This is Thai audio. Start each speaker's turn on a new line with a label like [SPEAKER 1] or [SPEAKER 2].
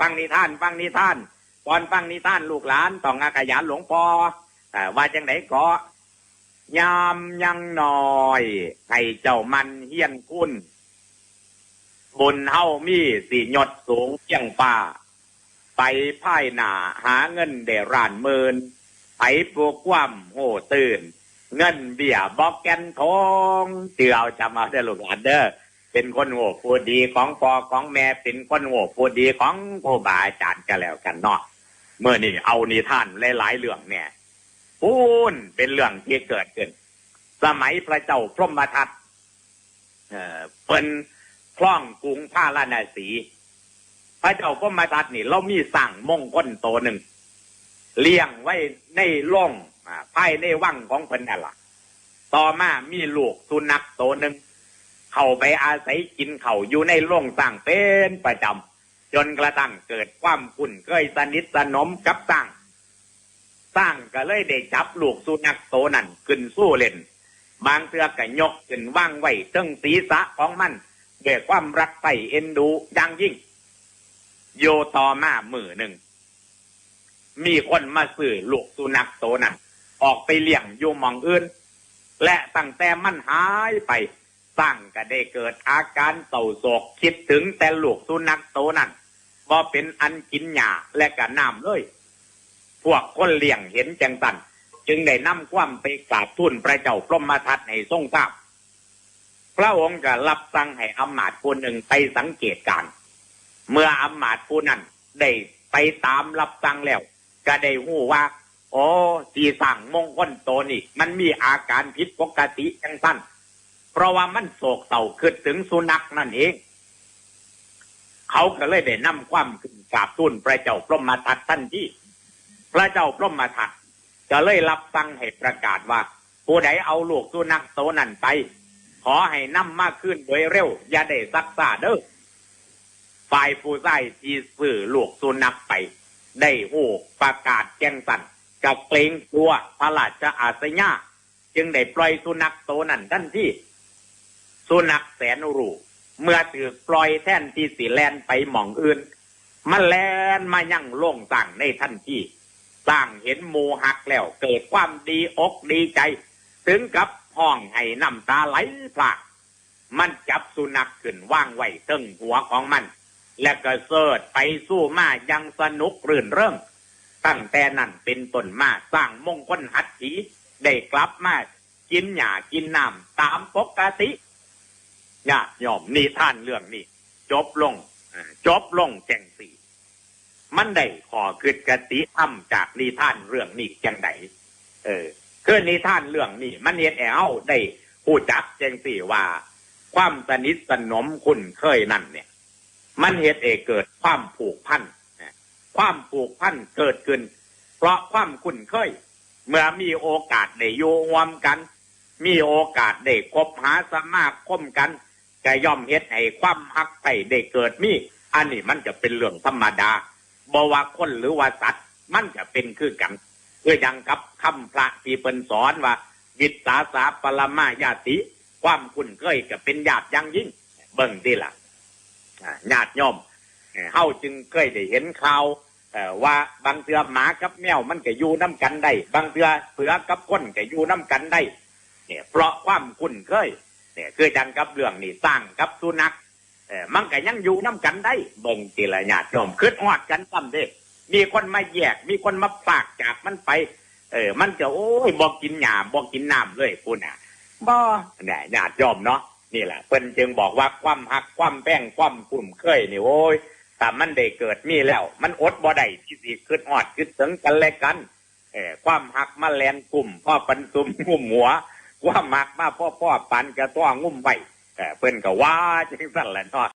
[SPEAKER 1] ฟังนิทาน ฟังนิทานตอนฟังนิทานลูกหลานต้องอาขยันหลวงพ่อเอ่อว่าจังไหนก็ยามยังน้อยให้เจ้ามันเฮียนคุณบุญเฮามีสีหยดสูงเพียงฟ้าไปพ่ายหนาหาเงินเดรานหมื่นไผปลูกความโหตื่น เงินเบี้ยบอกแกนทองเตือเอาจำเอาได้ลูกหลานเด้อ เป็นคนโง่ผู้ดีของพ่อของแม่เป็นคนโง่ผู้ดีของครูบาอาจารย์ก็แล้วกันเนาะเมื่อนี่เอานิทานหลายๆเรื่องเนี่ยพูนเป็นเรื่องที่เกิดขึ้น สมัยพระเจ้าพรหมทัตเอ่อเป็นคล่องกรุงพาราณสี พระเจ้าพรหมทัตนี่ เรามีสั่งมงคลโตหนึ่งเลี้ยงไว้ในร่องอ่าภายในวังของเพิ่นนั่นละต่อมามีลูกสุนัขโตหนึ่ง เข้าไปอาศัยกินเขาอยู่ในโรงสร้างเป็นประจำจนกระทั่งเกิดความคุ้นเคยสนิทสนมกับสร้างสร้างก็เลยได้จับลูกสุนัขโตนั้นขึ้นสู้เล่น บางเทือก็ยกขึ้นว่างไว้เทิงศีรษะของมันด้วยความรักใส่เอ็นดูอย่างยิ่ง โยต่อมามือหนึ่ง มีคนมาซื้อลูกสุนัขโตนั้นออกไปเลี้ยงอยู่มองอื่น และตั้งแต่มันหายไป สร้างก็ได้เกิดอาการเศร้าโศกคิดถึงแต่ลูกสุนัขโตวนั้นบ่เป็นอันกินหญ้าและก็น้ำเลย พวกคนเลี้ยงเห็นจังสันจึงได้นำความไปกราบทูลพระเจ้าพรหมทัตให้ทรงทราบพระองค์ก็รับสั่งให้อำมาตย์ผู้หนึ่งไปสังเกตการ เมื่ออำมาตย์ผู้นั้นได้ไปตามรับสั่งแล้ว ก็ได้หู้ว่า โอ้ที่สั่งมงคลโตนี่ มันมีอาการผิดปกติจังสั้น ราะว่ามันโศกเศร้าขึ้นถึงสุนัขนั่นเอง เขาก็เลยได้นำความขึ้นกราบทูลพระเจ้าพรหมทัตทันที่ พระเจ้าพรหมทัตก็เลยรับสั่งให้ประกาศว่า ผู้ใดเอาลูกสุนัขโตนั่นไป ขอให้นำมาขึ้นโดยเร็ว อย่าได้ซักซาเด้อฝ่ายผู้ใส่ที่ซื้อลูกสุนัขไป ได้หูประกาศแจ้งสั่นกับเกรงกลัวพระราชอาสยาจึงได้ปล่อยสุนัขโตนั่นทันที่ สุนัขแสนรู้เมื่อถือปล่อยแท่นที่สีแลนไปหม่องอื่น มันแลนมายั่งโล่งสั่งในทันทีสร้างเห็นหมูหักแล้วเกิดความดีอกดีใจ ถึงกับห้องให้น้ำตาไหลพลากมันจับสุนัขขึ้นว่างไว้ตึงหัวของมัน และก็เสิร์ชไปสู้มายังสนุกรื่นเริงตั้งแต่นั้นเป็นต้นมาสร้างมงคลหัตถีได้กลับมากินหญ้ากินน้ำตามปกติ ญาติโยมนิท่านเรื่องนี้ จบลงจบลงแจงสีมันได้ขอคืดกติธรรมจากนิท่านเรื่องนี้จังไดเออ คือนิท่านเรื่องนี้ มันเห็นแอวได้ผู้จักจังสี่ว่า ความสนิทสนมคุ้นเคยนั่นเนี่ย มันเหตุเอเกิดความผูกพันความผูกพันเกิดขึ้น เพราะความคุ้นเคย เมื่อมีโอกาสได้อยู่รวมกัน มีโอกาสได้คบหาสมาคมกัน ก็ย่อมเฮ็ดให้ความฮักไปได้เกิดมีอันนี้มันจะเป็นเรื่องธรรมดาบว่าคนหรือว่าสัตว์มันจะเป็นคือกันคืออยังกับคำพระที่เป็นสอนว่าวิตาสาปรมาญาติ ความคุ้นเคยก็เป็นญาติยังยิ่ง เบิ่งดีล่ะอ่าญาติย่อมเฮาจึงเคยได้เห็นข่าวว่าบางเทือหมากับแมวมันก็อยู่น้ำกันได้ บางเทือเสือกับคนก็อยู่น้ำกันได้เนี่ยเพราะความคุ้นเคย เนี่ยคือจังกับเรื่องนี่สร้างกับสุนัขเออมันก็ยังอยู่น้ำกันได้เบิ่งทีละญาติโยมคืดฮอดกันซ้ำเด้มีคนมาแยก มีคนมาฝากจากมันไป เออ มันจะโอ้ยบอกกินหยาบอกกินน้ำเลยคุณอะบ่เนี่ยญาติโยมเนาะนี่แหละเพิ่นจึงบอกว่าความหักความแป้งความคุ้มเคยนี่โอ้ยแต่มันได้เกิดมีแล้ว มันอดบ่ได้ที่สิคืดฮอดคืดถึงกันและกันเออความหักมาแลนกลุ่มพ่อปันตุมงุ่มหัวค ว่ามหักมาพ่อพ่อปันกระต้วงุ่มไว้เออเพิ่นก็ว่าจังสั่นแหละเนาะ